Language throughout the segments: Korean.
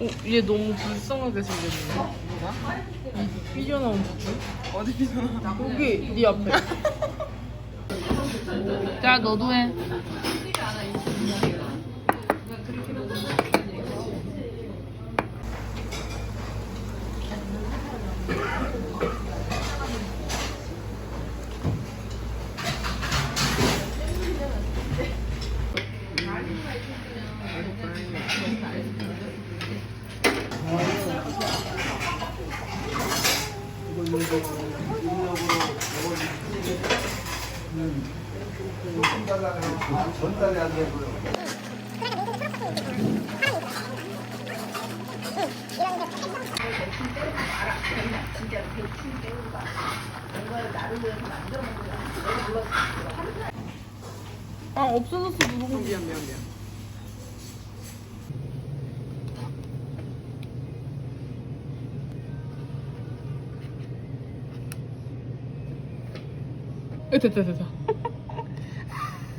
얘 너무 불쌍하게 생겼네. 누가? 이 삐져나온 부주? 어디 삐져나? 여기 네 앞에. 자 너도 해. 아 없어졌어 누구? 미안 미안 미안. 에, 됐다 됐다.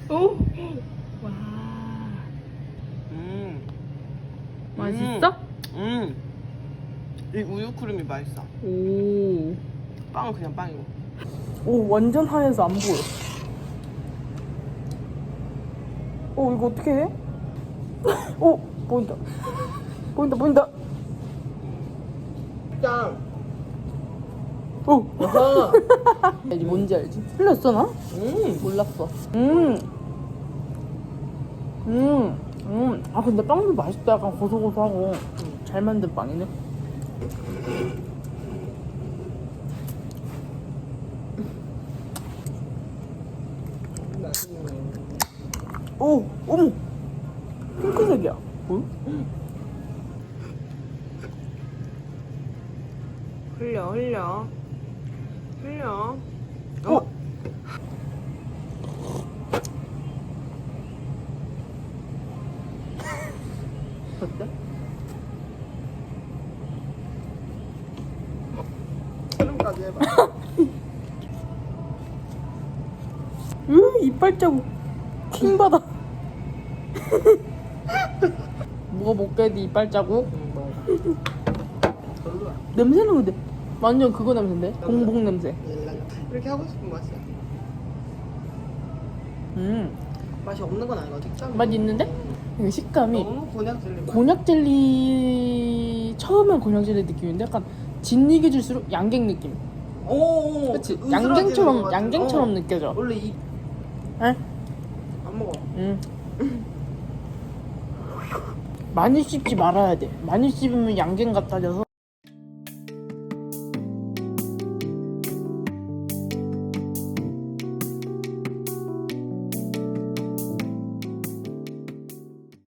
오. 와. 음. 맛있어? 음. 이 우유 크림이 맛있어. 오. 빵은 그냥 빵이고. 오 완전 하얘서 안 보여. 오 이거 어떻게 해? 오 보인다. 보인다 보인다. 짱. 오. 알지 뭔지 알지? 틀렸어 나? 음. 몰랐어. 음. 음. 음. 아 근데 빵도 맛있다. 약간 고소고소하고 잘 만든 빵이네. 오, 어머. 핑크색이야. 어? 흘려 흘려. 흘려. 어? 어때? 크림까지 해봐. 으, 이빨 자국. 킹받아. 뭐가 못 깨도 이빨 자국? 별로야. 냄새는 근데 완전 그거 냄새인데? 봉봉 냄새. 이렇게 하고 싶은 맛이야. 음, 맛이 없는 건 아니고 식감이. 맛 있는데? 이게 식감이 너무 곤약 젤리. 맛. 곤약 젤리 처음엔 곤약 젤리 느낌인데 약간 진이게 질수록 양갱 느낌. 오? 으스러지는 양갱처럼 같아. 양갱처럼 어. 느껴져. 원래 이. 에? 안 먹어. 음. 많이 씹지 말아야 돼. 많이 씹으면 양갱 같아져서